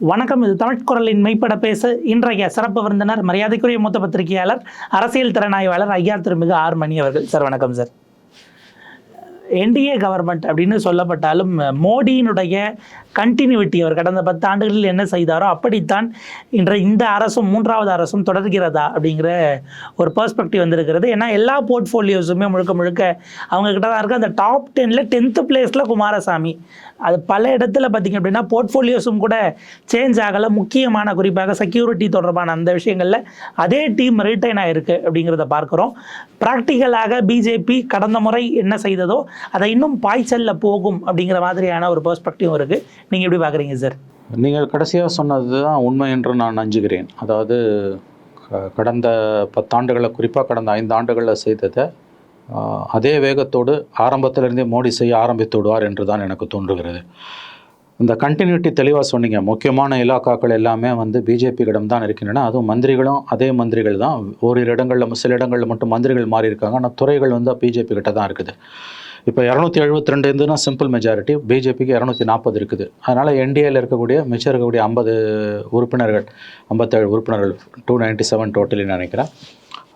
வணக்கம் இது தமிழ்குரலின் மெய்ப்பட பேச இன்றைய சிறப்பு விருந்தினர் மரியாதைக்குரிய மூத்த பத்திரிகையாளர் அரசியல் திறனாய்வாளர் ஐயா திருமிகு ஆர் மணி அவர்கள். சார் வணக்கம் சார். என்டிஏ கவர்மெண்ட் அப்படின்னு சொல்லப்பட்டாலும் மோடியினுடைய கண்டினியூட்டி அவர் கடந்த பத்து ஆண்டுகளில் என்ன செய்தாரோ அப்படித்தான் இன்ற இந்த அரசும் மூன்றாவது அரசும் தொடர்கிறதா அப்படிங்கிற ஒரு பர்ஸ்பெக்டிவ் வந்திருக்கிறது. ஏன்னா எல்லா போர்ட்ஃபோலியோஸுமே முழுக்க முழுக்க அவங்க கிட்ட தான் இருக்குது அந்த டாப் டெனில் டென்த்து பிளேஸில் குமாரசாமி. அது பல இடத்துல பார்த்திங்க அப்படின்னா போர்ட்ஃபோலியோஸும் கூட சேஞ்ச் ஆகலை. முக்கியமான குறிப்பாக செக்யூரிட்டி தொடர்பான அந்த விஷயங்களில் அதே டீம் ரிட்டைன் ஆகிருக்கு அப்படிங்கிறத பார்க்குறோம். ப்ராக்டிக்கலாக பிஜேபி கடந்த முறை என்ன செய்ததோ அதை இன்னும் பாய்ச்சலில் போகும் அப்படிங்கிற மாதிரியான ஒரு பெர்ஸ்பெக்டிவ் இருக்குது நீங்கள் எப்படி பார்க்குறீங்க சார் நீங்கள் கடைசியாக சொன்னது தான் உண்மை என்று நான் நஞ்சுகிறேன் அதாவது க- கடந்த பத்தாண்டுகளை குறிப்பாக கடந்த ஐந்து ஆண்டுகளில் செய்ததை அதே வேகத்தோடு ஆரம்பத்திலிருந்தே மோடி செய்ய ஆரம்பித்து விடுவார் என்று தான் எனக்கு தோன்றுகிறது. இந்த கண்டினியூட்டி தெளிவாக சொன்னீங்க. முக்கியமான இலாக்காக்கள் எல்லாமே வந்து பிஜேபியிடம் தான் இருக்கின்றன. அதுவும் மந்திரிகளும் அதே மந்திரிகள் தான். ஓரிரு இடங்களில் சில இடங்களில் மட்டும் மந்திரிகள் மாறி இருக்காங்க ஆனால் துறைகள் வந்து பிஜேபி கிட்ட தான் இருக்குது. இப்போ இரநூத்தி எழுபத்தி ரெண்டு இருந்துன்னா சிம்பிள் மெஜாரிட்டி பிஜேபிக்கு இரநூத்தி நாற்பது இருக்குது. அதனால் என்டிஏல இருக்கக்கூடிய மிச்சம் இருக்கக்கூடிய ஐம்பது உறுப்பினர்கள் ஐம்பத்தேழு உறுப்பினர்கள் டூ நைன்ட்டி செவன் டோட்டலி நினைக்கிறேன்.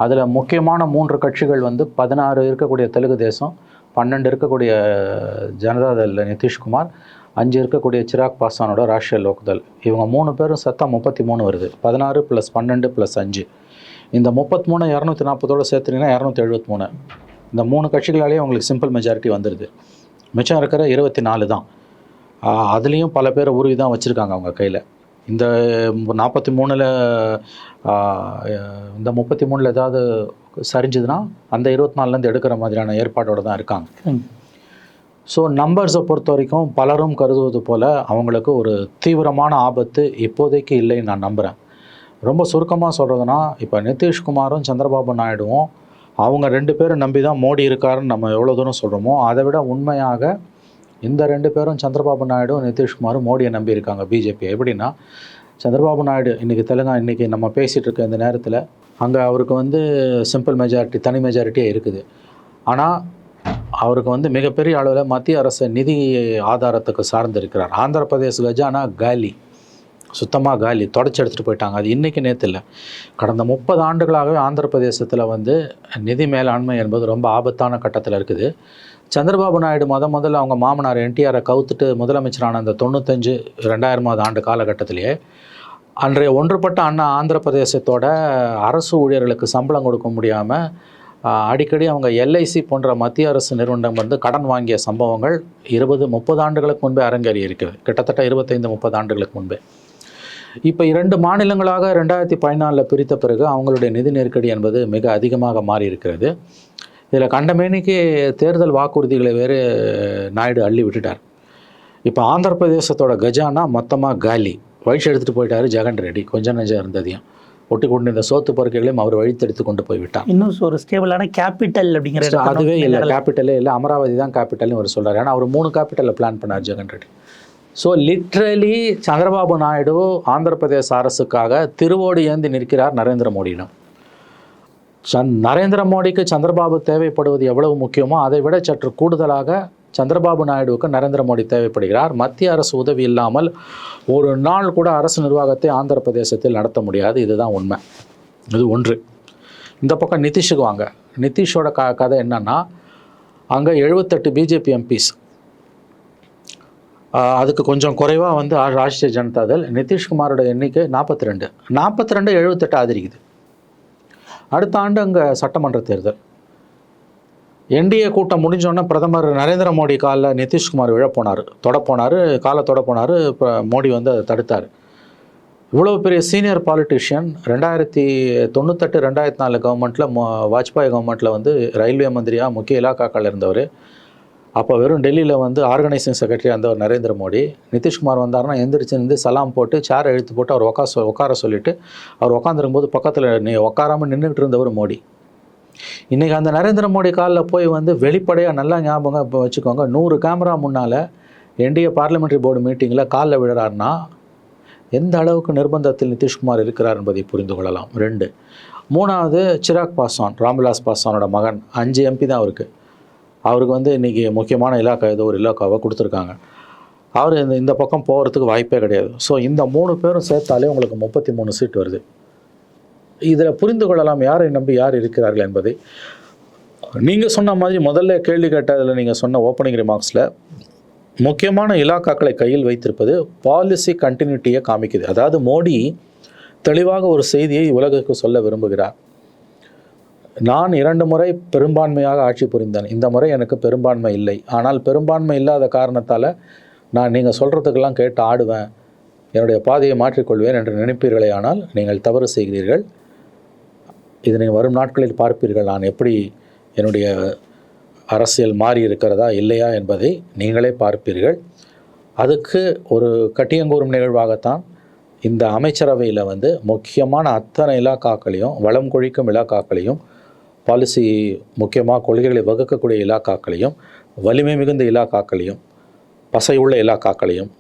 அதில் முக்கியமான மூன்று கட்சிகள் வந்து பதினாறு இருக்கக்கூடிய தெலுங்கு தேசம் பன்னெண்டு இருக்கக்கூடிய ஜனதாதள் நிதிஷ்குமார் அஞ்சு இருக்கக்கூடிய சிராக் பாஸ்வானோட ராஷ்டிரிய லோக்தள். இவங்க மூணு பேரும் சத்தம் முப்பத்தி மூணு வருது. பதினாறு ப்ளஸ் பன்னெண்டு ப்ளஸ் அஞ்சு. இந்த முப்பத்தி மூணு இரநூத்தி நாற்பதோடு சேர்த்துனீங்கன்னா இரநூத்தி எழுபத்தி மூணு. இந்த மூணு கட்சிகளாலேயே உங்களுக்கு சிம்பிள் மெஜாரிட்டி வந்துடுது மிச்சம் இருக்கிற இருபத்தி நாலு தான் அதுலேயும் பல பேர் உருவி தான் வச்சுருக்காங்க அவங்க கையில். இந்த நாற்பத்தி மூணில் இந்த முப்பத்தி மூணில் ஏதாவது சரிஞ்சுதுன்னா அந்த இருபத்தி நாலுலேருந்து எடுக்கிற மாதிரியான ஏற்பாடோடு தான் இருக்காங்க. ஸோ நம்பர்ஸை பொறுத்த வரைக்கும் பலரும் கருதுவது போல் அவங்களுக்கு ஒரு தீவிரமான ஆபத்து இப்போதைக்கு இல்லைன்னு நான் நம்புகிறேன் ரொம்ப சுருக்கமாக சொல்கிறதுனா இப்போ நிதிஷ்குமாரும் சந்திரபாபு நாயுடுவும் அவங்க ரெண்டு பேரும் நம்பி தான் மோடி இருக்காருன்னு நம்ம எவ்வளோ தூரம் சொல்கிறோமோ அதை விட உண்மையாக இந்த ரெண்டு பேரும் சந்திரபாபு நாயுடும் நிதிஷ்குமாரும் மோடியை நம்பி இருக்காங்க பிஜேபி. எப்படின்னா சந்திரபாபு நாயுடு இன்றைக்கி தெலுங்கா இன்றைக்கி நம்ம பேசிகிட்டு இருக்க இந்த நேரத்தில் அங்கே அவருக்கு வந்து சிம்பிள் மெஜாரிட்டி தனி மெஜாரிட்டியே இருக்குது. ஆனால் அவருக்கு வந்து மிகப்பெரிய அளவில் மத்திய அரசு நிதி ஆதாரத்துக்கு சார்ந்திருக்கிறார். ஆந்திர பிரதேஷ் கஜானா காலி. சுத்தமாக காலி தொடச்சி எடுத்துகிட்டு போயிட்டாங்க. அது இன்றைக்கி நேற்று இல்லை. கடந்த முப்பது ஆண்டுகளாகவே ஆந்திர பிரதேசத்தில் வந்து நிதி மேலாண்மை என்பது ரொம்ப ஆபத்தான கட்டத்தில் இருக்குது. சந்திரபாபு நாயுடு முத முதல்ல அவங்க மாமனார் என்டிஆரை கவுத்துட்டு முதலமைச்சரான அந்த தொண்ணூத்தஞ்சு ரெண்டாயிரமாவது ஆண்டு காலகட்டத்திலேயே அன்றைய ஒன்றுபட்ட அண்ணா ஆந்திர பிரதேசத்தோட அரசு ஊழியர்களுக்கு சம்பளம் கொடுக்க முடியாமல் அடிக்கடி அவங்க எல்ஐசி போன்ற மத்திய அரசு நிறுவனம் வந்து கடன் வாங்கிய சம்பவங்கள் இருபது முப்பது ஆண்டுகளுக்கு முன்பே அரங்கேறி இருக்குது. கிட்டத்தட்ட இருபத்தைந்து முப்பது ஆண்டுகளுக்கு முன்பே. இப்போ இரண்டு மாநிலங்களாக ரெண்டாயிரத்தி பதினாலில் பிரித்த பிறகு அவங்களுடைய நிதி நெருக்கடி என்பது மிக அதிகமாக மாறி இருக்கிறது. இதில் கண்டமேனிக்கு தேர்தல் வாக்குறுதிகளை வேறு நாயுடு அள்ளி விட்டுட்டார். இப்போ ஆந்திர பிரதேசத்தோட கஜானா மொத்தமாக காலி. வழிச்சு எடுத்துகிட்டு போயிட்டாரு ஜெகன் ரெட்டி. கொஞ்சம் நெஞ்சம் இருந்ததையும். ஒட்டி கொண்டு இந்த சோத்து பொறுக்கைகளையும் அவர் வழித்தெடுத்து கொண்டு போய் விட்டார். இன்னும் ஒரு ஸ்டேபிளான கேபிட்டல் அப்படிங்கிற அதுவே இல்லை. கேபிட்டலே இல்லை. அமராவதி தான் கேபிட்டல்னு அவர் சொல்றாரு. ஏன்னா அவர் மூணு கேபிட்டலில் பிளான் பண்ணார் ஜெகன் ரெட்டி. ஸோ லிட்ரலி சந்திரபாபு நாயுடு ஆந்திர பிரதேச அரசுக்காக திருவோடு ஏந்தி நிற்கிறார் நரேந்திர மோடியிடம் சந் நரேந்திர மோடிக்கு சந்திரபாபு தேவைப்படுவது எவ்வளவு முக்கியமோ அதை விட சற்று கூடுதலாக சந்திரபாபு நாயுடுவுக்கு நரேந்திர மோடி தேவைப்படுகிறார். மத்திய அரசு உதவி இல்லாமல் ஒரு நாள் கூட அரசு நிர்வாகத்தை ஆந்திர பிரதேசத்தில் நடத்த முடியாது. இதுதான் உண்மை. இது ஒன்று. இந்த பக்கம் நிதிஷுக்கு வாங்க. நிதிஷோட க கதை என்னன்னா அங்கே எழுபத்தெட்டு பிஜேபி எம்பிஸ் அதுக்கு கொஞ்சம் குறைவாக வந்து ஆ- ராஷ்டிரிய ஜனதாதள் நிதிஷ்குமாரோட எண்ணிக்கை நாற்பத்தி ரெண்டு நாற்பத்தி ரெண்டு எழுபத்தெட்டு ஆதரிக்குது அடுத்த ஆண்டு அங்கே சட்டமன்ற தேர்தல். என்டிஏ கூட்டம் முடிஞ்சோடனே பிரதமர் நரேந்திர மோடி காலில் நிதிஷ்குமார் விழப்போனார். போனார் போனார் காலை தொடப்போனார் இப்போ மோடி வந்து அதை தடுத்தார். இவ்வளோ பெரிய சீனியர் பாலிட்டிஷியன் ரெண்டாயிரத்தி தொண்ணூத்தெட்டு ரெண்டாயிரத்தி நாலு கவர்மெண்ட்டில் வாஜ்பாய் கவர்மெண்ட்டில் வந்து ரயில்வே மந்திரியாக முக்கிய இலாக்காக்கள் இருந்தவர். அப்போ வெறும் டெல்லியில் வந்து ஆர்கனைசிங் செக்ரட்டரி அந்த நரேந்திர மோடி நிதிஷ்குமார் வந்தாருன்னா எந்திரிச்சு இருந்து சலாம் போட்டு சேர் இழுத்து போட்டு அவர் உட்கார சொ உட்கார சொல்லிட்டு அவர் உட்காந்துருக்கும்போது பக்கத்தில் நீ உட்காராமல் நின்றுட்டு இருந்தவர் மோடி. இன்றைக்கி அந்த நரேந்திர மோடி காலில் போய் வந்து வெளிப்படையாக நல்லா ஞாபகம் இப்போ வச்சுக்கோங்க. நூறு கேமரா முன்னால் என்டிஏ பார்லிமெண்ட்ரி போர்டு மீட்டிங்கில் காலில் விழுறாருன்னா எந்த அளவுக்கு நிர்பந்தத்தில் நிதிஷ்குமார் இருக்கிறார் என்பதை புரிந்து கொள்ளலாம். ரெண்டு. மூணாவது சிராக் பாஸ்வான் ராம்விலாஸ் பாஸ்வானோட மகன் அஞ்சு எம்பி தான் அவருக்கு. அவருக்கு வந்து இன்றைக்கி முக்கியமான இலாக்கா ஏதோ ஒரு இலாக்காவை கொடுத்துருக்காங்க. அவர் இந்த இந்த பக்கம் போகிறதுக்கு வாய்ப்பே கிடையாது. ஸோ இந்த மூணு பேரும் சேர்த்தாலே உங்களுக்கு முப்பத்தி மூணு சீட் வருது. இதில் புரிந்து கொள்ளலாம் யாரை நம்பி யார் இருக்கிறார்கள் என்பதை. நீங்கள் சொன்ன மாதிரி முதல்ல கேள்வி கேட்டதில் நீங்கள் சொன்ன ஓப்பனிங் ரிமார்க்ஸில் முக்கியமான இலாக்காக்களை கையில் வைத்திருப்பது பாலிசி கண்டினியூட்டியை காமிக்குது. அதாவது மோடி தெளிவாக ஒரு செய்தியை உலகுக்கு சொல்ல விரும்புகிறார். நான் இரண்டு முறை பெரும்பான்மையாக ஆட்சி புரிந்தேன். இந்த முறை எனக்கு பெரும்பான்மை இல்லை. ஆனால் பெரும்பான்மை இல்லாத காரணத்தால் நான் நீங்கள் சொல்கிறதுக்கெல்லாம் கேட்டு ஆடுவேன். என்னுடைய பாதையை மாற்றிக்கொள்வேன் என்று நினைப்பீர்களே ஆனால் நீங்கள் தவறு செய்கிறீர்கள். இதனை வரும் நாட்களில் பார்ப்பீர்கள். நான் எப்படி என்னுடைய அரசியல் மாறி இருக்கிறதா இல்லையா என்பதை நீங்களே பார்ப்பீர்கள். அதுக்கு ஒரு கட்டியங்கூறும் நிகழ்வாகத்தான் இந்த அமைச்சரவையில் வந்து முக்கியமான அத்தனை இலாக்காக்களையும் வளம் கொழிக்கும் இலாக்காக்களையும் பாலிசி முக்கியமாக கொள்கைகளை வகுக்கக்கூடிய இலாக்காக்களையும் வலிமை மிகுந்த இலாக்காக்களையும் பசையுள்ள இலாக்காக்களையும்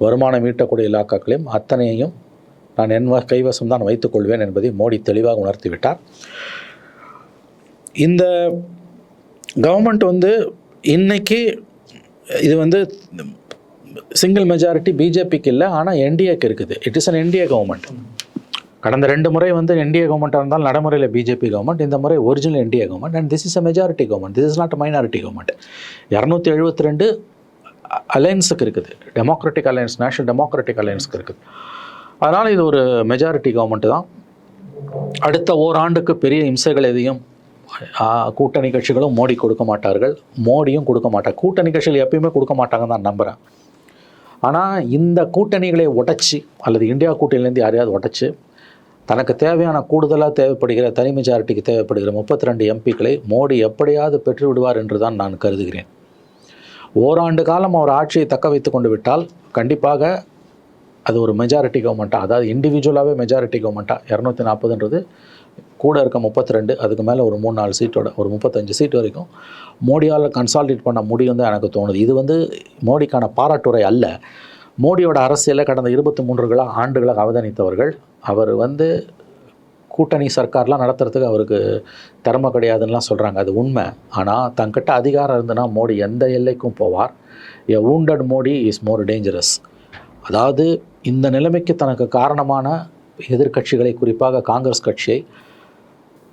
வருமானம் ஈட்டக்கூடிய இலாக்காக்களையும் அத்தனையையும் நான் என் கைவசம் தான் வைத்துக்கொள்வேன் என்பதை மோடி தெளிவாக உணர்த்திவிட்டார். இந்த கவர்மெண்ட் வந்து இன்னைக்கு இது வந்து சிங்கிள் மெஜாரிட்டி பிஜேபிக்கு இல்லை ஆனால் என்டிஏக்கு இருக்குது. It is an NDA government கடந்த ரெண்டு முறை வந்து என்டிஏ கவர்மெண்ட்டாக இருந்தால் நடைமுறையில் பிஜேபி கவர்மெண்ட் இந்த முறை original NDA government and this is a majority government this is not minority government இரநூத்தி எழுபத்தி ரெண்டு அலையன்ஸுக்கு இருக்குது. டெமோக்ராட்டிக் அலையன்ஸ் நேஷனல் டெமோக்ராட்டிக் அலையன்ஸுக்கு இருக்குது. அதனால் இது ஒரு மெஜாரிட்டி கவர்மெண்ட் தான். அடுத்த ஓராண்டுக்கு பெரிய இம்சைகள் எதையும் கூட்டணி கட்சிகளும் மோடி கொடுக்க மாட்டார்கள். மோடியும் கொடுக்க மாட்டார். கூட்டணி கட்சிகள் எப்பயுமே கொடுக்க மாட்டாங்கன்னு தான் நம்புகிறேன் ஆனால் இந்த கூட்டணிகளை உடைச்சி அல்லது இந்தியா கூட்டணியிலேருந்து யாரையாவது உடைச்சி தனக்கு தேவையான கூடுதலாக தேவைப்படுகிற தனி மெஜாரிட்டிக்கு தேவைப்படுகிற முப்பத்தி ரெண்டு எம்பிக்களை மோடி எப்படியாவது பெற்று விடுவார் என்று தான் நான் கருதுகிறேன். ஓராண்டு காலம் அவர் ஆட்சியை தக்க வைத்து கொண்டு விட்டால் கண்டிப்பாக அது ஒரு மெஜாரிட்டி கவர்மெண்ட்டாக அதாவது இண்டிவிஜுவலாகவே மெஜாரிட்டி கவர்மெண்ட்டாக இரநூத்தி நாற்பதுன்றது கூட இருக்க முப்பத்தி ரெண்டு அதுக்கு மேலே ஒரு மூணு நாலு சீட்டோட ஒரு முப்பத்தஞ்சு சீட் வரைக்கும் மோடியால் கன்சால்டேட் பண்ண முடியும் தான் எனக்கு தோணுது. இது வந்து மோடிக்கான பாராட்டுரை அல்ல. மோடியோட அரசியலை கடந்த இருபத்தி மூன்றுகளாக ஆண்டுகளாக அவதானித்தவர்கள் அவர் வந்து கூட்டணி சர்க்கார்லாம் நடத்துறதுக்கு அவருக்கு திறமை கிடையாதுன்னெலாம் சொல்கிறாங்க அது உண்மை. ஆனால் தங்கிட்ட அதிகாரம் இருந்ததுன்னா மோடி எந்த எல்லைக்கும் போவார். A wounded Modi is more dangerous அதாவது இந்த நிலைமைக்கு தனக்கு காரணமான எதிர்க்கட்சிகளை குறிப்பாக காங்கிரஸ் கட்சியை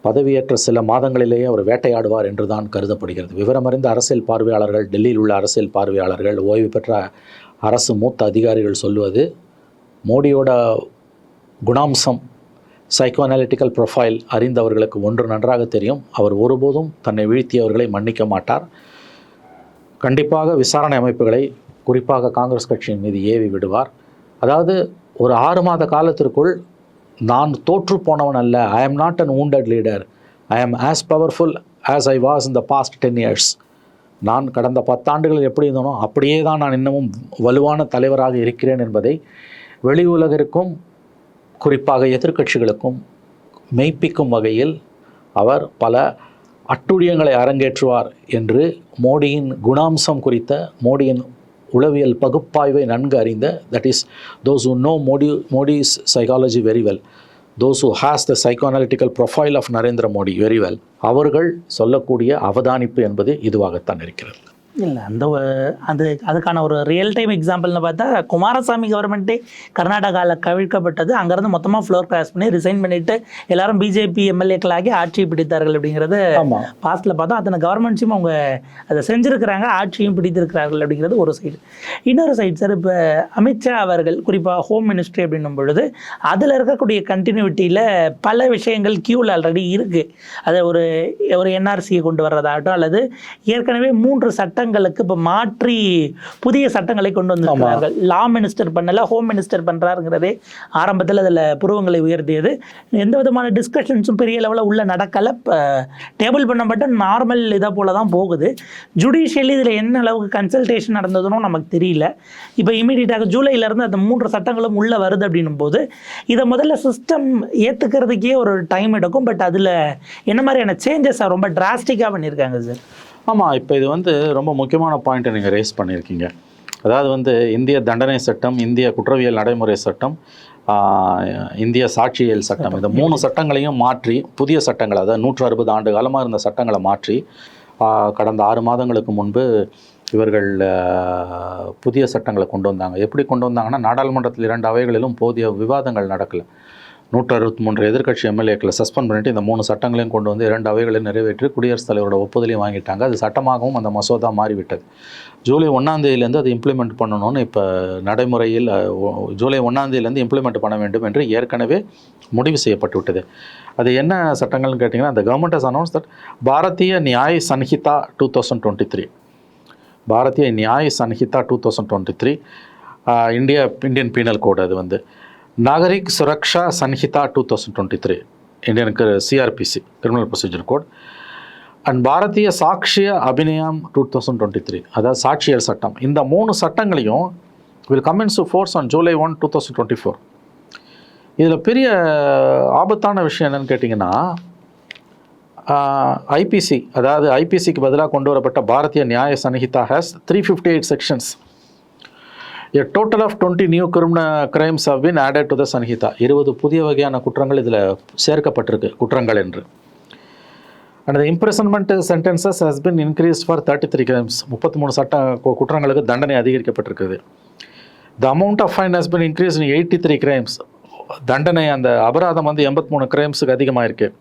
பதவியேற்ற சில மாதங்களிலேயே அவர் வேட்டையாடுவார் என்று தான் கருதப்படுகிறது. விவரமறிந்த அரசியல் பார்வையாளர்கள் டெல்லியில் உள்ள அரசியல் பார்வையாளர்கள் ஓய்வு பெற்ற அரசு மூத்த அதிகாரிகள் சொல்லுவது மோடியோட குணாம்சம் சைக்கோ அனாலிட்டிக்கல் ப்ரொஃபைல் அறிந்தவர்களுக்கு ஒன்று நன்றாக தெரியும். அவர் ஒருபோதும் தன்னை வீழ்த்தியவர்களை மன்னிக்க மாட்டார். கண்டிப்பாக விசாரணை அமைப்புகளை குறிப்பாக காங்கிரஸ் கட்சியின் மீது ஏவி விடுவார். அதாவது ஒரு ஆறு மாத காலத்திற்குள் நான் தோற்று போனவன் அல்ல. I am not an wounded leader I am as powerful as I was in the past ten years நான் கடந்த பத்தாண்டுகளில் எப்படி இருந்தனோ அப்படியே தான் நான் இன்னமும் வலுவான தலைவராக இருக்கிறேன் என்பதை வெளி உலகிற்கும் குறிப்பாக எதிர்க்கட்சிகளுக்கும் மெய்ப்பிக்கும் வகையில் அவர் பல அட்டுழியங்களை அரங்கேற்றுவார் என்று மோடியின் குணாம்சம் குறித்த மோடியின் உளவியல் பகுப்பாய்வை நன்கு அறிந்த that is those who know Modi Modi's psychology very well those who has the psychoanalytical profile of Narendra Modi very well அவர்கள் சொல்லக்கூடிய அவதானிப்பு என்பது இதுவாகத்தான் இருக்கிறது. இல்லை அந்த அது அதுக்கான ஒரு ரியல் டைம் எக்ஸாம்பிள்னு பார்த்தா குமாரசாமி கவர்மெண்ட்டே கர்நாடகாவில் கவிழ்க்கப்பட்டது. அங்கேருந்து மொத்தமாக ஃப்ளோர் கிராஸ் பண்ணி ரிசைன் பண்ணிட்டு எல்லாரும் பிஜேபி எம்எல்ஏக்களாகி ஆட்சி பிடித்தார்கள் அப்படிங்கிறது ஆமாம் பாஸ்ட்டில் பார்த்தா அத்தனை கவர்மெண்ட்ஸையும் அவங்க அதை செஞ்சுருக்கிறாங்க ஆட்சியும் பிடித்திருக்கிறார்கள் அப்படிங்கிறது ஒரு சைடு இன்னொரு சைடு சார் இப்போ அமித்ஷா அவர்கள் குறிப்பாக ஹோம் மினிஸ்ட்ரி அப்படின்னும் பொழுது அதில் இருக்கக்கூடிய கண்டினியூட்டியில் பல விஷயங்கள் கியூவில் ஆல்ரெடி இருக்குது அதை ஒரு ஒரு என்ஆர்சியை கொண்டு வர்றதாகட்டும் அல்லது ஏற்கனவே மூன்று சட்டங்களுக்கு இப்போ மாற்றி புதிய சட்டங்களை கொண்டு வந்திருக்கிறார்கள். லா மினிஸ்டர் பண்ணல ஹோம் மினிஸ்டர் பண்ணுறாருங்கிறதே ஆரம்பத்தில் அதில் புருவங்களை உயர்த்தியது. எந்த விதமான டிஸ்கஷன்ஸும் பெரிய லெவலில் உள்ள நடக்கலை. டேபிள் பண்ணப்பட்ட நார்மல் இதை போல தான் போகுது. ஜுடிஷியலி இதில் என்ன அளவுக்கு கன்சல்டேஷன் நடந்ததுன்னு நமக்கு தெரியல. இப்போ இமீடியட்டாக ஜூலையிலேருந்து அந்த மூன்று சட்டங்களும் உள்ளே வருது அப்படின்னும் போது இதை முதல்ல சிஸ்டம் ஏற்றுக்கிறதுக்கே ஒரு டைம் எடுக்கும். பட் அதில் என்ன மாதிரியான சேஞ்சஸ் ரொம்ப டிராஸ்டிக்காக பண்ணியிருக்காங்க சார் ஆமாம் இப்போ இது வந்து ரொம்ப முக்கியமான பாயிண்ட்டை நீங்கள் ரேஸ் பண்ணியிருக்கீங்க. அதாவது வந்து இந்திய தண்டனை சட்டம் இந்திய குற்றவியல் நடைமுறை சட்டம் இந்திய சாட்சியல் சட்டம் இந்த மூணு சட்டங்களையும் மாற்றி புதிய சட்டங்கள் அதாவது நூற்று அறுபது ஆண்டு காலமாக இருந்த சட்டங்களை மாற்றி கடந்த ஆறு மாதங்களுக்கு முன்பு இவர்கள் புதிய சட்டங்களை கொண்டு வந்தாங்க. எப்படி கொண்டு வந்தாங்கன்னா நாடாளுமன்றத்தில் இரண்டு அவைகளிலும் போதிய விவாதங்கள் நடக்கல. நூற்று அறுபத்தி மூன்று எதிர்க்கட்சி எம்எல்ஏக்களை சஸ்பெண்ட் பண்ணிட்டு இந்த மூணு சட்டங்களையும் கொண்டு வந்து இரண்டு அவைகளையும் நிறைவேற்றி குடியரசுத் தலைவரோட ஒப்புதலையும் வாங்கிட்டாங்க. அது சட்டமாகவும் அந்த மசோதா மாறிவிட்டது. ஜூலை ஒன்றாந்தேதியிலேருந்து அது இம்ப்ளிமெண்ட் பண்ணணும்னு இப்போ நடைமுறையில் ஜூலை ஒன்றாந்தேதியிலேருந்து இம்ப்ளிமெண்ட் பண்ண வேண்டும் என்று ஏற்கனவே முடிவு செய்யப்பட்டு விட்டது. அது என்ன சட்டங்கள்னு கேட்டிங்கன்னா அந்த government announce announced Bharatiya Nyaya Sanhita two thousand twenty three. Bharatiya Nyaya Sanhita two thousand twenty three India Indian penal code அது வந்து. Nagarik Suraksha Sanhita two thousand twenty three இந்தியனுக்கு CrPC criminal procedure code and Bharatiya Sakshya Abhinayam two thousand twenty three அதாவது சாட்சியர் சட்டம். இந்த மூணு சட்டங்களையும் will comes to force on July one two thousand twenty four இதில் பெரிய ஆபத்தான விஷயம் என்னென்னு கேட்டிங்கன்னா ஐபிசி அதாவது ஐபிசிக்கு பதிலாக கொண்டு வரப்பட்ட Bharatiya Nyaya Sanhita has three fifty eight sections A total of 20 new criminal crimes have been added to the Sanhita இருபது புதிய வகையான குற்றங்கள் இதில் சேர்க்கப்பட்டிருக்கு குற்றங்கள் என்று. And imprisonment sentences has been increase for thirty three crimes முப்பத்தி மூணு சட்ட குற்றங்களுக்கு தண்டனை அதிகரிக்கப்பட்டிருக்குது. The amount of fine has been increase in eighty three crimes தண்டனை அந்த அபராதம் வந்து எண்பத்தி மூணு கிரைம்ஸுக்கு அதிகமாக இருக்குது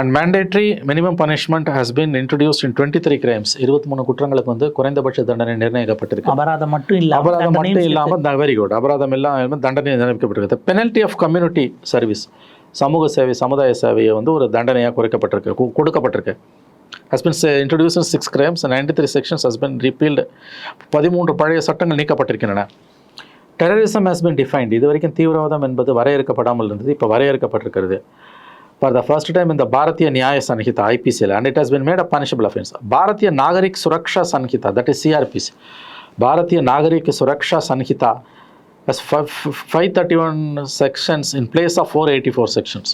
and mandatory minimum punishment has been introduced in twenty three crimes இருபத்தி மூணு குற்றங்களுக்கு வந்து குறைந்தபட்ச தண்டனை நிர்ணயிக்கப்பட்டிருக்கு. அபராதம் மட்டும் இல்லாம அபராதம் மட்டும் இல்லாமல் வெரி குட் அபராதம் இல்லாமல் தண்டனை நிரப்பிக்கப்பட்டிருக்கு பெனல்ட்டி ஆஃப் கம்யூனிட்டி சர்வீஸ் சமூக சேவை சமுதாய சேவையை வந்து ஒரு தண்டனையாக குறைக்கப்பட்டிருக்கு. கொடுக்கப்பட்டிருக்கு. Has been introduce six crimes ninety three sections has been repealed பதிமூன்று பழைய சட்டங்கள் நீக்கப்பட்டிருக்கின்றன. டெரரிசம் ஹஸ் been டிஃபைன்ட் இது வரைக்கும் தீவிரவாதம் என்பது வரையறுக்கப்படாமல் இருந்தது. இப்போ வரையறுக்கப்பட்டிருக்கிறது. ஃபார் த ஃபர்ஸ்ட் டைம் இந்த Bharatiya Nyaya Sanhita ஐபிசியில் and it has been made a punishable offence Bharatiya Nagarik Suraksha Sanhita that is CrPC Bharatiya Nagarik Suraksha Sanhita has five thirty one sections in place of four eighty four sections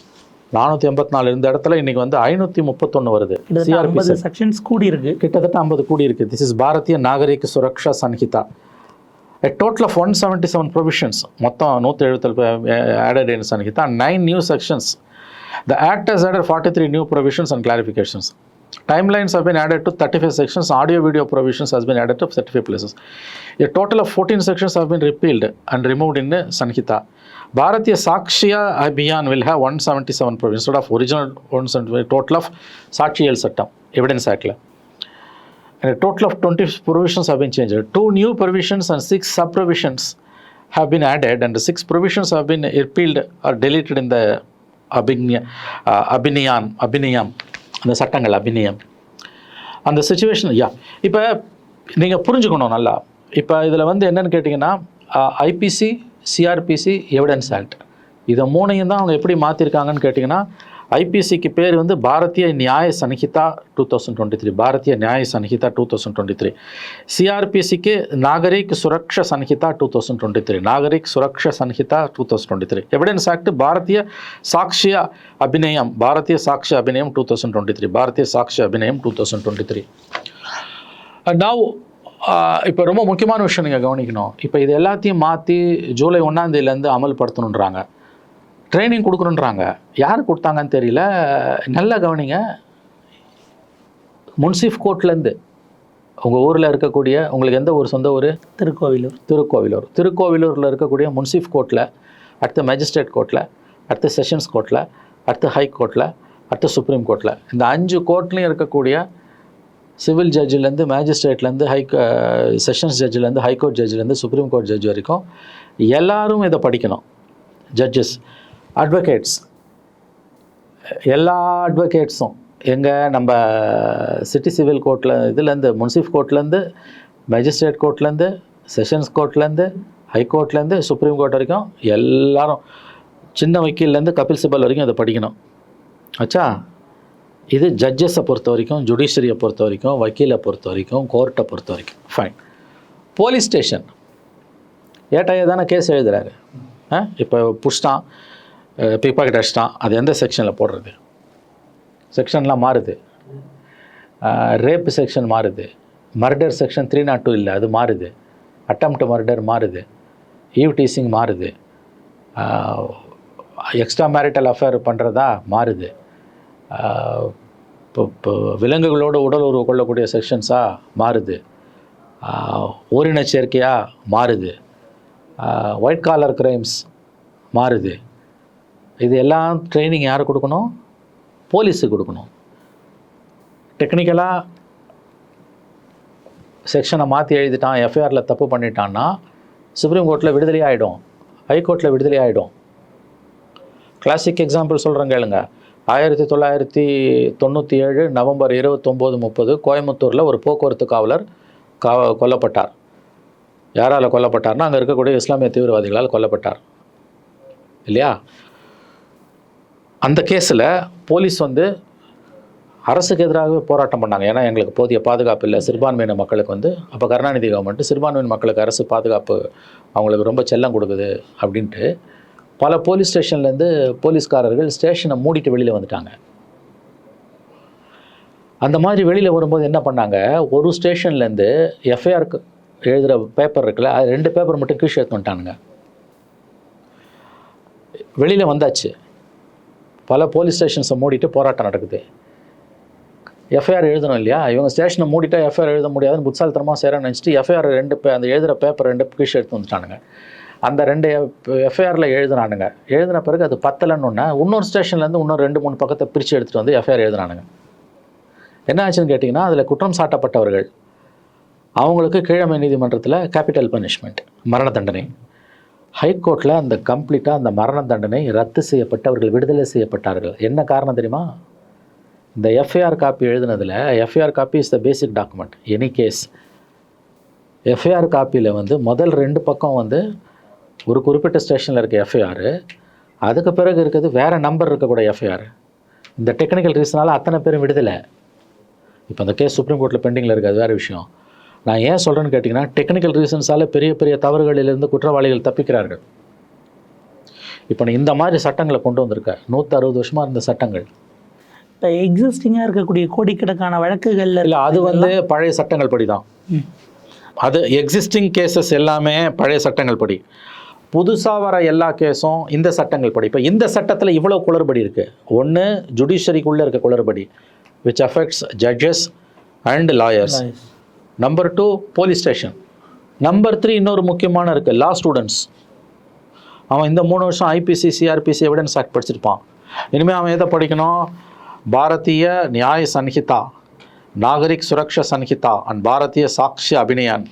நானூற்றி எண்பத்தி நாலு இருந்த இடத்துல இன்னைக்கு வந்து ஐநூற்றி முப்பத்தொன்று வருது. சிஆர்பிசி செக்ஷன்ஸ் கூடி இருக்கு கிட்டத்தட்ட ஐம்பது கூடி இருக்கு this is Bharatiya Nagarik Suraksha Sanhita a total of one seventy seven provisions மொத்தம் நூற்றி எழுபத்தல் added in Sanhita nine new sections The Act has added 43 new provisions and clarifications. Timelines have been added to 35 sections, audio video provisions has been added to 35 places. A total of 14 sections have been repealed and removed in the Sanhita. Bharatiya Sakshya Abhiyan will have 177 provisions instead of original 177, total of Sakshiyal Sattam, Evidence Act. And a total of 20 provisions have been changed. Two new provisions and six sub provisions have been added, and six provisions have been repealed or deleted in the அபிஞ uh, Abhinayam அந்த சட்டங்கள் அபிநயம். அந்த situation யா இப்போ நீங்கள் புரிஞ்சுக்கணும் நல்லா. இப்போ இதில் வந்து என்னென்னு கேட்டிங்கன்னா ஐபிசி சிஆர்பிசி எவிடன்ஸ் ஆக்ட் இதை மூணையும் தான் அவங்க எப்படி மாற்றிருக்காங்கன்னு கேட்டிங்கன்னா ஐபிசிக்கு பேர் வந்து Bharatiya Nyaya Sanhita two thousand twenty three Bharatiya Nyaya Sanhita two thousand twenty three சிஆர்பிசிக்கு Nagarik Suraksha Sanhita two thousand twenty three Nagarik Suraksha Sanhita two thousand twenty three evidence act Bharatiya Sakshya Abhinayam. Bharatiya Sakshya Abhinayam two thousand twenty three Bharatiya Sakshya Abhinayam two thousand twenty three now இப்போ ரொம்ப முக்கியமான விஷயம் நீங்கள் கவனிக்கணும். இப்போ இது எல்லாத்தையும் மாற்றி ஜூலை ஒன்றாந்தேதியிலேருந்து அமல்படுத்தணுன்றாங்க ட்ரைனிங் கொடுக்கணுன்றாங்க யார் கொடுத்தாங்கன்னு தெரியல. நல்லா கவனிங்க. முன்சிஃப் கோர்ட்லேருந்து உங்கள் ஊரில் இருக்கக்கூடிய உங்களுக்கு எந்த ஊர்? சொந்த ஊர்? திருக்கோவிலூர். திருக்கோவிலூர். திருக்கோவிலூரில் இருக்கக்கூடிய முன்சிஃப் கோர்ட்டில் அடுத்து மேஜிஸ்ட்ரேட் கோர்ட்டில் அடுத்து செஷன்ஸ் கோர்ட்டில் அடுத்து ஹை கோர்ட்டில் அடுத்து சுப்ரீம் கோர்ட்டில் இந்த அஞ்சு கோர்ட்லேயும் இருக்கக்கூடிய சிவில் ஜட்ஜிலேருந்து மேஜிஸ்ட்ரேட்லேருந்து ஹை செஷன்ஸ் ஜட்ஜிலேருந்து ஹைகோர்ட் ஜட்ஜிலேருந்து சுப்ரீம் கோர்ட் ஜட்ஜ் வரைக்கும் எல்லாரும் இதை படிக்கணும். ஜட்ஜஸ். அட்வொகேட்ஸ் எல்லா அட்வொகேட்ஸும் எங்கே நம்ம சிட்டி சிவில் கோர்ட்டில் இதுலேருந்து முன்சிஃப் கோர்ட்லேருந்து மேஜிஸ்ட்ரேட் கோர்ட்லேருந்து செஷன்ஸ் கோர்ட்லேருந்து ஹைகோர்ட்லேருந்து சுப்ரீம் கோர்ட் வரைக்கும் எல்லாரும் சின்ன வக்கீல்லேருந்து கபில் சிபல் வரைக்கும் இதை படிக்கணும். ஆச்சா இது ஜட்ஜஸை பொறுத்த வரைக்கும் ஜுடிஷியரியை பொறுத்த வரைக்கும் வக்கீலை பொறுத்த வரைக்கும் கோர்ட்டை பொறுத்த வரைக்கும். ஃபைன் போலீஸ் ஸ்டேஷன் ஏட்டாயே தானே கேஸ் எழுதுகிறாரு ஆ? இப்போ புஷ்டான் பிக்பாக்கெட் அடிச்சிட்டான் அது எந்த செக்ஷனில் போடுறது? செக்ஷன்லாம் மாறுது. ரேப் செக்ஷன் மாறுது. Murder section three not two இல்லை அது மாறுது. அட்டம்ப்ட் மர்டர் மாறுது. ஈவ் டீசிங் மாறுது. எக்ஸ்ட்ரா மேரிட்டல் அஃபேர் பண்ணுறதா மாறுது. இப்போ இப்போ விலங்குகளோடு உடல் உறவு கொள்ளக்கூடிய செக்ஷன்ஸாக மாறுது. ஓரின சேர்க்கையாக மாறுது. ஒயிட் காலர் கிரைம்ஸ் மாறுது. இது எல்லாம் ட்ரைனிங் யார் கொடுக்கணும்? போலீஸுக்கு கொடுக்கணும். டெக்னிக்கலாக செக்ஷனை மாற்றி எழுதிட்டான் எஃப்ஐஆரில் தப்பு பண்ணிட்டான்னா சுப்ரீம் கோர்ட்டில் விடுதலை ஆகிடும் ஹைகோர்ட்டில் விடுதலை ஆகிடும் கிளாசிக் எக்ஸாம்பிள் சொல்கிறேன் கேளுங்க. ஆயிரத்தி தொள்ளாயிரத்தி தொண்ணூற்றி ஏழு நவம்பர் இருபத்தொம்போது முப்பது கோயம்புத்தூரில் ஒரு போக்குவரத்து காவலர் கா கொல்லப்பட்டார். யாரால் கொல்லப்பட்டார்னா அங்கே இருக்கக்கூடிய இஸ்லாமிய தீவிரவாதிகளால் கொல்லப்பட்டார். இல்லையா? அந்த கேஸில் போலீஸ் வந்து அரசுக்கு எதிராகவே போராட்டம் பண்ணாங்க. ஏன்னா எங்களுக்கு போதிய பாதுகாப்பு இல்லை. சிறுபான்மையின மக்களுக்கு வந்து அப்போ கருணாநிதி கவர்மெண்ட் சிறுபான்மையின மக்களுக்கு அரசு பாதுகாப்பு அவங்களுக்கு ரொம்ப செல்லம் கொடுக்குது அப்படின்ட்டு பல போலீஸ் ஸ்டேஷன்லேருந்து போலீஸ்காரர்கள் ஸ்டேஷனை மூடிட்டு வெளியில் வந்துட்டாங்க. அந்த மாதிரி வெளியில் வரும்போது என்ன பண்ணாங்க? ஒரு ஸ்டேஷன்லேருந்து எஃப்ஐஆருக்கு எழுதுகிற பேப்பர் இருக்குல்ல அது ரெண்டு பேப்பர் மட்டும் கீழே எடுத்து வந்துட்டானுங்க. வெளியில் வந்தாச்சு. பல போலீஸ் ஸ்டேஷன்ஸை மூடிட்டு போராட்டம் நடக்குது. எஃப்ஐஆர் எழுதணும் இல்லையா? இவங்க ஸ்டேஷனை மூடிட்டா எஃப்ஐஆர் எழுத முடியாதுன்னு புட்சாலித்தனமாக சேரன்னு நினச்சிட்டு எஃப்ஐஆர் ரெண்டு பே அந்த எழுதுகிற பேப்பர் ரெண்டு கீழே எடுத்து வந்துட்டானுங்க. அந்த ரெண்டு எஃப்ஐஆரில் எழுதுனானுங்க. எழுதின பிறகு அது பத்தலைன்னு ஒன்று இன்னொரு ஸ்டேஷன்லேருந்து இன்னொரு ரெண்டு மூணு பக்கத்தை பிரித்து எடுத்துகிட்டு வந்து எஃப்ஐஆர் எழுதுனானுங்க. என்ன ஆச்சுன்னு கேட்டிங்கன்னா அதில் குற்றம் சாட்டப்பட்டவர்கள். அவங்களுக்கு கீழமை நீதிமன்றத்தில் கேபிட்டல் பனிஷ்மெண்ட் மரண தண்டனை. ஹைகோர்ட்டில் அந்த கம்ப்ளீட்டாக அந்த மரண தண்டனை ரத்து செய்யப்பட்டு அவர்கள் விடுதலை செய்யப்பட்டார்கள். என்ன காரணம் தெரியுமா? இந்த FIR copy எழுதுனதில் FIR copy is the basic document any case FIR காப்பியில் வந்து முதல் ரெண்டு பக்கம் வந்து ஒரு குறிப்பிட்ட ஸ்டேஷனில் இருக்க எஃப்ஐஆர் அதுக்கு பிறகு இருக்கிறது வேறு நம்பர் இருக்கக்கூடிய எஃப்ஐஆர் இந்த டெக்னிக்கல் ரீசனால் அத்தனை பேரும் விடுதலை. இப்போ அந்த கேஸ் சுப்ரீம் கோர்ட்டில் பெண்டிங்கில் இருக்குது அது வேறு விஷயம். நான் ஏன் சொல்கிறேன்னு கேட்டிங்கன்னா டெக்னிக்கல் ரீசன்ஸால் பெரிய பெரிய தவறுகளிலிருந்து குற்றவாளிகள் தப்பிக்கிறார்கள். இப்போ நீ இந்த மாதிரி சட்டங்களை கொண்டு வந்திருக்க நூற்றி அறுபது வருஷமாக இருந்த சட்டங்கள். இப்போ எக்ஸிஸ்டிங்காக இருக்கக்கூடிய கோடிக்கணக்கான வழக்குகளில் இல்லை அது வந்து பழைய சட்டங்கள் படி தான். அது எக்ஸிஸ்டிங் கேசஸ் எல்லாமே பழைய சட்டங்கள் படி. புதுசாக வர எல்லா கேஸும் இந்த சட்டங்கள் படி. இப்போ இந்த சட்டத்தில் இவ்வளோ குளறுபடி இருக்குது ஒன்று ஜுடிஷரிக்குள்ளே இருக்க குளறுபடி which affects judges and lawyers number two police station number three இன்னொரு முக்கியமான இருக்குது லா ஸ்டூடெண்ட்ஸ் அவன் இந்த மூணு வருஷம் ஐபிசி சிஆர்பிசி எவிடன்ஸ் ஆக்ட் படிச்சிருப்பான். இனிமேல் அவன் எதை படிக்கணும்? பாரதிய நியாய சன்ஹிதா நாகரிக் சுரக்ஷா சன்ஹிதா அண்ட் பாரதிய சாக்ஷி அபிநயான்.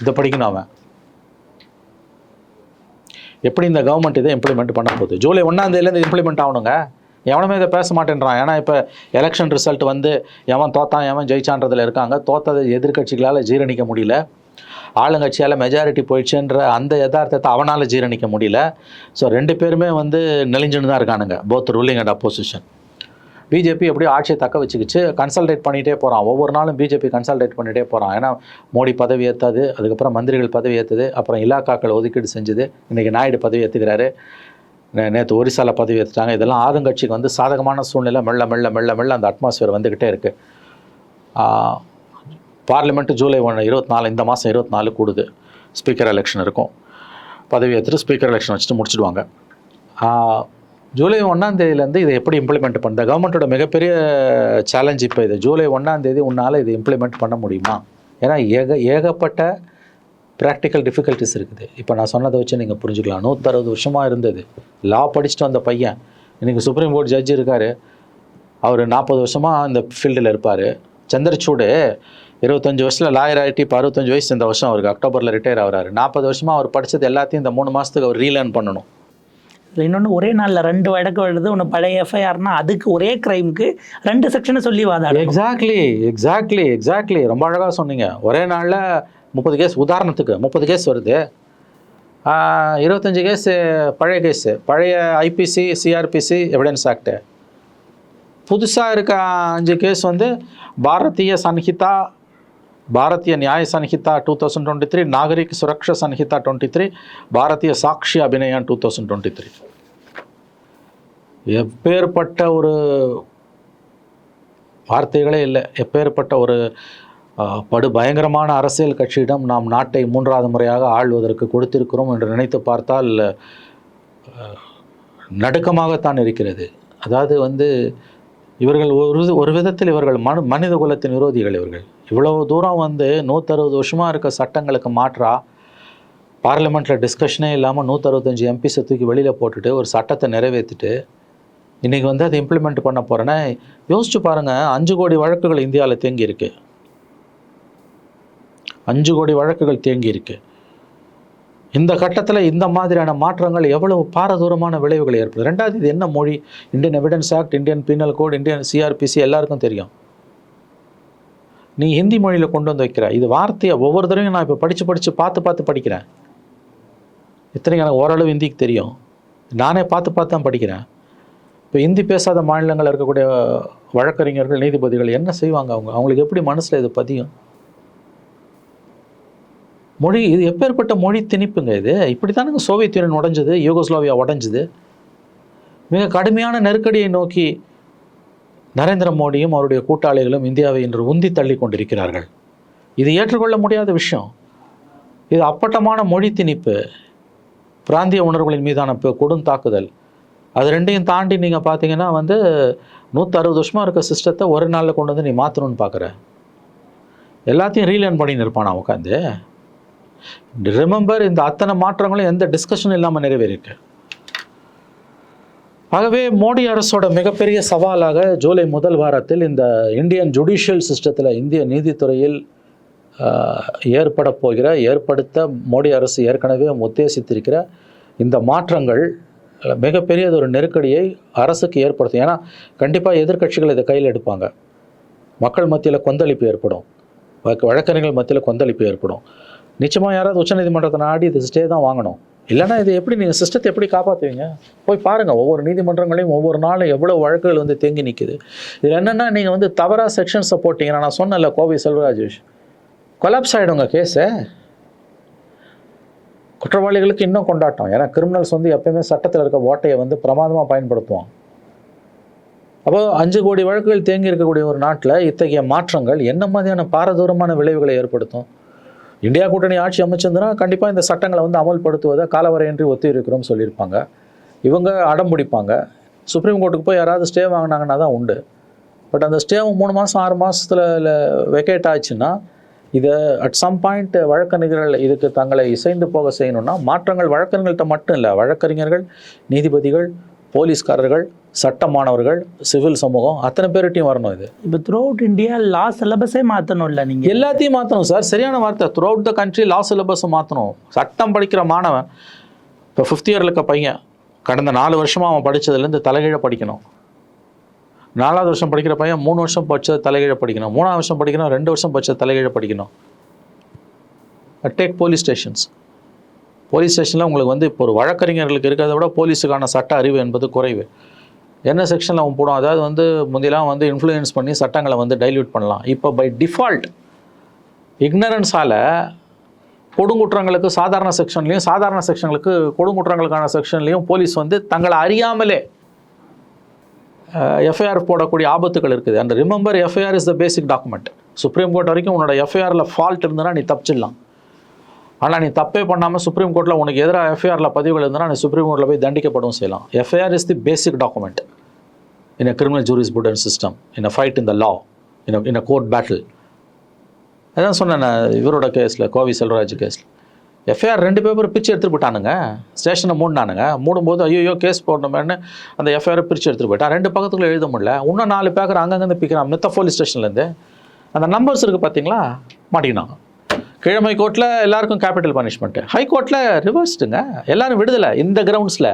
இதை படிக்கணும் அவன். எப்படி இந்த கவர்மெண்ட் இதை இம்ப்ளிமெண்ட் பண்ண போகுது? ஜூலை ஒன்றாந்தேதியிலேருந்து இம்ப்ளிமெண்ட் ஆகணுங்க. எவனுமே இதை பேச மாட்டேன்றான். ஏன்னா இப்போ எலெக்ஷன் ரிசல்ட் வந்து எவன் தோத்தான் எவன் ஜெயிச்சான்றதில் இருக்காங்க. தோத்ததை எதிர்க்கட்சிகளால் ஜீரணிக்க முடியல. ஆளுங்கட்சியால் மெஜாரிட்டி போயிடுச்சுன்ற அந்த யதார்த்தத்தை அவனால் ஜீரணிக்க முடியல. ஸோ ரெண்டு பேருமே வந்து நெளிஞ்சுன்னு தான் இருக்கானுங்க. Both ruling and opposition BJP எப்படி ஆட்சியை தக்க வச்சுக்கிச்சு. கன்சல்டேட் பண்ணிகிட்டே போகிறான் ஒவ்வொரு நாளும் பிஜேபி கன்சல்டேட் பண்ணிகிட்டே போகிறான் ஏன்னா மோடி பதவி ஏற்றாது அதுக்கப்புறம் மந்திரிகள் பதவி ஏற்றுது அப்புறம் இலாக்காக்கள் ஒதுக்கீடு செஞ்சது. இன்றைக்கி நாயுடு பதவி ஏற்றுக்கிறாரு நேற்று ஒரிசால பதவி ஏற்றுட்டாங்க இதெல்லாம் ஆளுங்கட்சிக்கு வந்து சாதகமான சூழ்நிலை. மெல்ல மெல்ல மெல்ல மெல்ல அந்த அட்மாஸ்பியர் வந்துக்கிட்டே இருக்குது பார்லிமெண்ட்டு ஜூலை ஒன்று இருபத்தி நாலு இந்த மாதம் இருபத்தி நாலு கூடுது. ஸ்பீக்கர் எலெக்ஷன் இருக்கும். பதவி ஏற்றுட்டு ஸ்பீக்கர் எலெக்ஷன் வச்சுட்டு முடிச்சிடுவாங்க. ஜூலை ஒன்றாந்தேதியிலேருந்து இதை எப்படி இம்ப்ளிமெண்ட் பண்ண கவர்மெண்ட்டோட மிகப்பெரிய சேலஞ்ச் இப்போ இது. ஜூலை ஒன்றாந்தேதி உன்னால் இதை இம்ப்ளிமெண்ட் பண்ண முடியுமா? ஏன்னா ஏக ஏகப்பட்ட ப்ராக்டிக்கல் டிஃபிகல்ட்டிஸ் இருக்குது. இப்போ நான் சொன்னதை வச்சு நீங்கள் புரிஞ்சுக்கலாம். நூற்றறுபது வருஷமாக இருந்தது. லா படிச்சுட்டு வந்த பையன் இன்றைக்கி சுப்ரீம் கோர்ட் ஜட்ஜ் இருக்கார். அவர் நாற்பது வருஷமாக இந்த ஃபீல்டில் இருப்பார். சந்திரசூடு இருபத்தஞ்சு வருஷத்தில் லாயர் ஆகிட்டு இப்போ அறுபத்தஞ்சு வயசு இந்த வருஷம் அவருக்கு. அக்டோபரில் ரிட்டையர் ஆகிறாரு. நாற்பது வருஷமாக அவர் படித்தது எல்லாத்தையும் இந்த மூணு மாதத்துக்கு அவர் ரீலேர்ன் பண்ணணும். இன்னொன்று ஒரே நாளில் ரெண்டு வழக்கு எழுது ஒன்று பழைய எஃப்ஐஆர்னா அதுக்கு ஒரே கிரைமுக்கு ரெண்டு செக்ஷனை சொல்லி வாதாடும் எக்ஸாக்ட்லி எக்ஸாக்ட்லி எக்ஸாக்ட்லி ரொம்ப அழகாக சொன்னீங்க. ஒரே நாளில் முப்பது கேஸ் உதாரணத்துக்கு முப்பது கேஸ் வருது. இருபத்தஞ்சி கேஸு பழைய கேஸு. பழைய ஐபிசி சிஆர்பிசி எவிடன்ஸ் ஆக்டு புதுசாக இருக்க அஞ்சு கேஸ் வந்து Bharatiya Sanhita Bharatiya Nyaya Sanhita two thousand twenty three Nagarik Suraksha Sanhita twenty three Bharatiya Sakshi Abhinayan two thousand twenty three எப்பேற்பட்ட ஒரு வார்த்தைகளே இல்லை. எப்பேற்பட்ட ஒரு படு பயங்கரமான அரசியல் கட்சியிடம் நாம் நாட்டை மூன்றாவது முறையாக ஆள்வதற்கு கொடுத்திருக்கிறோம் என்று நினைத்து பார்த்தால் நடுக்கமாகத்தான் இருக்கிறது. அதாவது வந்து இவர்கள் ஒரு ஒரு விதத்தில் இவர்கள் மனு மனித குலத்தின் விரோதிகள் இவர்கள். இவ்வளவு தூரம் வந்து நூற்றறுபது வருஷமாக இருக்க சட்டங்களுக்கு மாற்றா பார்லிமெண்ட்டில் டிஸ்கஷனே இல்லாமல் நூற்றறுபத்தஞ்சு எம்பிஸை தூக்கி வெளியில் போட்டுட்டு ஒரு சட்டத்தை நிறைவேற்றிட்டு இன்றைக்கி வந்து அதை இம்ப்ளிமெண்ட் பண்ண போகிறேன்னா யோசிச்சு பாருங்கள் அஞ்சு கோடி வழக்குகள் இந்தியாவில் தேங்கியிருக்கு. அஞ்சு கோடி வழக்குகள் தேங்கியிருக்கு. இந்த கட்டத்தில் இந்த மாதிரியான மாற்றங்கள் எவ்வளவு பாரதூரமான விளைவுகளை ஏற்படுது? ரெண்டாவது இது என்ன மொழி? Indian evidence act Indian penal code Indian CrPC எல்லாருக்கும் தெரியும். நீ ஹிந்தி மொழியில் கொண்டு வந்து வைக்கிற. இது வார்த்தையை ஒவ்வொரு தடவையும் நான் இப்போ படித்து படித்து பார்த்து பார்த்து படிக்கிறேன். இத்தனைக்கு எனக்கு ஓரளவு ஹிந்திக்கு தெரியும். நானே பார்த்து பார்த்து தான் படிக்கிறேன். இப்போ ஹிந்தி பேசாத மாநிலங்களில் இருக்கக்கூடிய வழக்கறிஞர்கள் நீதிபதிகள் என்ன செய்வாங்க அவங்க? அவங்களுக்கு எப்படி மனசில் இது பதியும்? மொழி இது எப்பேற்பட்ட மொழி திணிப்புங்க இது? இப்படி தானுங்க சோவியத் யூனியன் உடஞ்சது யூகோஸ்லாவியா உடைஞ்சது. மிக கடுமையான நெருக்கடியை நோக்கி நரேந்திர மோடியும் அவருடைய கூட்டாளிகளும் இந்தியாவை இன்று உந்தி தள்ளி கொண்டிருக்கிறார்கள். இது ஏற்றுக்கொள்ள முடியாத விஷயம். இது அப்பட்டமான மொழி திணிப்பு. பிராந்திய உணர்வுகளின் மீதான கொடும் தாக்குதல். அது ரெண்டையும் தாண்டி நீங்கள் பார்த்தீங்கன்னா வந்து நூற்றறுபது வருஷமாக இருக்க சிஸ்டத்தை ஒரு நாளில் கொண்டு வந்து நீ மாற்றணும்னு பார்க்குற எல்லாத்தையும் ரீலேர்ன் பண்ணின்னு இருப்பானா உட்காந்து ரிமெம்பர் இந்த அத்தனை மாற்றங்களும் எந்த டிஸ்கஷனும் இல்லாமல் நிறைவேறியிருக்கு. ஆகவே மோடி அரசோட மிகப்பெரிய சவாலாக ஜூலை முதல் வாரத்தில் இந்த இந்தியன் ஜுடிஷியல் சிஸ்டத்தில் இந்திய நீதித்துறையில் ஏற்பட போகிற ஏற்படுத்த மோடி அரசு ஏற்கனவே உத்தேசித்திருக்கிற இந்த மாற்றங்கள் மிகப்பெரியது ஒரு நெருக்கடியை அரசுக்கு ஏற்படுத்தும். ஏன்னா கண்டிப்பாக எதிர்க்கட்சிகள் இதை கையில் எடுப்பாங்க. மக்கள் மத்தியில் கொந்தளிப்பு ஏற்படும். வழக்கறிஞர்கள் மத்தியில் கொந்தளிப்பு ஏற்படும். நிச்சயமாக யாராவது உச்சநீதிமன்றத்தை நாடி இது ஸ்டே தான் வாங்கணும். இல்லைன்னா இது எப்படி நீங்கள் சிஸ்டத்தை எப்படி காப்பாற்றுவீங்க போய் பாருங்கள் ஒவ்வொரு நீதிமன்றங்களையும் ஒவ்வொரு நாளும் எவ்வளோ வழக்குகள் வந்து தேங்கி நிற்குது இதில் என்னென்னா நீங்கள் வந்து தவறாக செக்ஷன்ஸை போட்டிங்கன்னா நான் சொன்னேன்ல கோவை செல்வராஜேஷ். கொலாப்ஸ் ஆகிடுங்க கேஸை குற்றவாளிகளுக்கு இன்னும் கொண்டாட்டம். ஏன்னா கிரிமினல்ஸ் வந்து எப்பயுமே சட்டத்தில் இருக்க ஓட்டையை வந்து பிரமாதமாக பயன்படுத்துவான் அப்போ அஞ்சு கோடி வழக்குகள் தேங்கி இருக்கக்கூடிய ஒரு நாட்டில் இத்தகைய மாற்றங்கள் என்ன மாதிரியான பாரதூரமான விளைவுகளை ஏற்படுத்தும்? இந்தியா கூட்டணி ஆட்சி அமைச்சிருந்தனா கண்டிப்பாக இந்த சட்டங்களை வந்து அமல்படுத்துவதை காலவரையின்றி ஒத்தி இருக்கிறோம்னு சொல்லியிருப்பாங்க. இவங்க அடம் பிடிப்பாங்க. சுப்ரீம் கோர்ட்டுக்கு போய் யாராவது ஸ்டே வாங்கினாங்கன்னா தான் உண்டு. பட் அந்த ஸ்டேவும் மூணு மாதம் ஆறு மாதத்தில் வெக்கேட் ஆச்சுன்னா இதை அட் சம் பாயிண்ட் வழக்கறிஞர்கள் இதுக்கு தங்களை இசைந்து போக செய்யணும்னா மாற்றங்கள் வழக்கறிஞர்கள்ட்ட மட்டும் இல்லை வழக்கறிஞர்கள் நீதிபதிகள் போலீஸ்காரர்கள் சட்ட மாணவர்கள் சிவில் சமூகம் அத்தனை பேர்கிட்டையும் வரணும் இது. இப்போ த்ரூ அவுட் இந்தியா லா சிலபஸே மாற்றணும்ல நீங்கள் எல்லாத்தையும் மாற்றணும் சார். சரியான வார்த்தை. Through out the country law சிலபஸை மாற்றணும் சட்டம் படிக்கிற மாணவன் இப்போ ஃபிஃப்த் இயரில் இருக்க பையன் கடந்த நாலு வருஷமாக அவன் படித்ததுலேருந்து தலைகீழ படிக்கணும். நாலாவது வருஷம் படிக்கிற பையன் மூணு வருஷம் படிச்சது தலைகீழ படிக்கணும். மூணாவது வருஷம் படிக்கணும் ரெண்டு வருஷம் படிச்சது தலைகீழ படிக்கணும். டேக் போலீஸ் ஸ்டேஷன்ஸ் போலீஸ் ஸ்டேஷனில் உங்களுக்கு வந்து இப்போ ஒரு வழக்கறிஞர்களுக்கு இருக்கிறத விட போலீஸுக்கான சட்ட அறிவு என்பது குறைவு. என்ன செக்ஷனில் அவன் போடும் அதாவது வந்து முந்தையெல்லாம் வந்து இன்ஃப்ளூயன்ஸ் பண்ணி சட்டங்களை வந்து டைல்யூட் பண்ணலாம். இப்போ பை டிஃபால்ட் இக்னரன்ஸால் கொடுங்குற்றங்களுக்கு சாதாரண செக்ஷன்லையும் சாதாரண செக்ஷன்களுக்கு கொடுங்குற்றங்களுக்கான செக்ஷன்லையும் போலீஸ் வந்து தங்களை அறியாமலே எஃப்ஐஆர் போடக்கூடிய ஆபத்துகள் இருக்குது. And remember FIR is the basic document supreme court வரைக்கும் உன்னோட எஃப்ஐஆரில் ஃபால்ட் இருந்ததுன்னா நீ தப்பிச்சிடலாம். ஆனால் நீ தப்பே பண்ணாமல் சுப்ரீம் கோர்ட்டில் உனக்கு எதிராக எஃப்ஐஆரில் பதிவுகள் இருந்தனா நீ சுப்ரீம் கோர்ட்டில் போய் தண்டிக்கப்படவும் செய்யலாம். FIR is the basic document in a criminal jurisprudence system in a fight in the law in in a court battle அதான் சொன்னேன் இவரோட கேஸில் கோவி செல்வராஜ் கேஸில் எஃப்ஐஆர் ரெண்டு பேப்பர் பிரித்து எடுத்துகிட்டு போயிட்டானுங்க. ஸ்டேஷனை மூடினானுங்க. மூடும்போது ஐயோ கேஸ் போடணுமேனு அந்த எஃப்ஐஆர் பிரித்து எடுத்துகிட்டு போயிட்டான் ரெண்டு பக்கத்துக்குள்ள எழுத முடியல. இன்னும் நாலு பேக்கர் அங்கங்கேருந்து பிக்கிறான். மித்த போலீஸ் ஸ்டேஷன்லேருந்து அந்த நம்பர்ஸ் இருக்குது பார்த்தீங்களா மாட்டிக்கினாங்க கீழமை கோர்ட்டில் எல்லாருக்கும் கேபிட்டல் பனிஷ்மெண்ட்டு ஹை கோர்ட்டில் ரிவர்ஸ்டுங்க எல்லாரும் விடுதலை இந்த கிரவுண்ட்ஸில்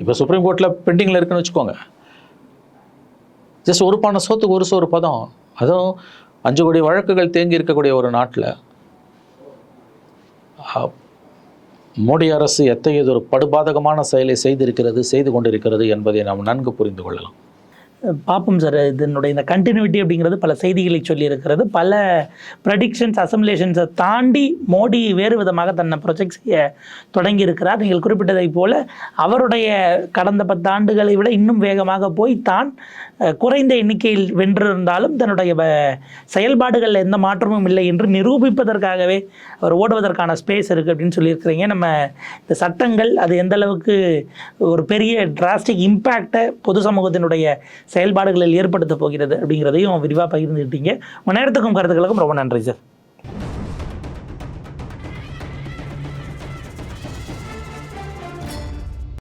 இப்போ சுப்ரீம் கோர்ட்டில் பெண்டிங்கில் இருக்குன்னு வச்சுக்கோங்க. ஜஸ்ட் ஒரு பானை சோத்துக்கு ஒரு சோறு பதம். அதுவும் அஞ்சு கோடி வழக்குகள் தேங்கி இருக்கக்கூடிய ஒரு நாட்டில். மோடி அரசு எத்தகையதொரு ஒரு படுபாதகமான செயலை செய்திருக்கிறது செய்து கொண்டிருக்கிறது என்பதை நாம் நன்கு புரிந்து கொள்ளலாம். பார்ப்போம் சார். இதனுடைய இந்த கண்டினியூட்டி அப்படிங்கிறது பல செய்திகளை சொல்லியிருக்கிறது. பல ப்ரெடிக்ஷன்ஸ் அசம்லேஷன்ஸை தாண்டி மோடி வேறு விதமாக தன்னை ப்ரொஜெக்ட் செய்ய தொடங்கியிருக்கிறார். நீங்கள் குறிப்பிட்டதை போல் அவருடைய கடந்த பத்து ஆண்டுகளை விட இன்னும் வேகமாக போய் தான் குறைந்த எண்ணிக்கையில் வென்றிருந்தாலும் தன்னுடைய செயல்பாடுகளில் எந்த மாற்றமும் இல்லை என்று நிரூபிப்பதற்காகவே அவர் ஓடுவதற்கான ஸ்பேஸ் இருக்குது அப்படின்னு சொல்லியிருக்கிறீங்க. நம்ம இந்த சட்டங்கள் அது எந்தளவுக்கு ஒரு பெரிய டிராஸ்டிக் இம்பேக்டை பொது சமூகத்தினுடைய செயல்பாடுகளில் ஏற்படுத்த போகிறது அப்படிங்கிறதையும் விரிவாக பகிர்ந்துக்கிட்டீங்க உங்கள் நேரத்துக்கும் கருத்துக்களுக்கும் ரொம்ப நன்றி சார்.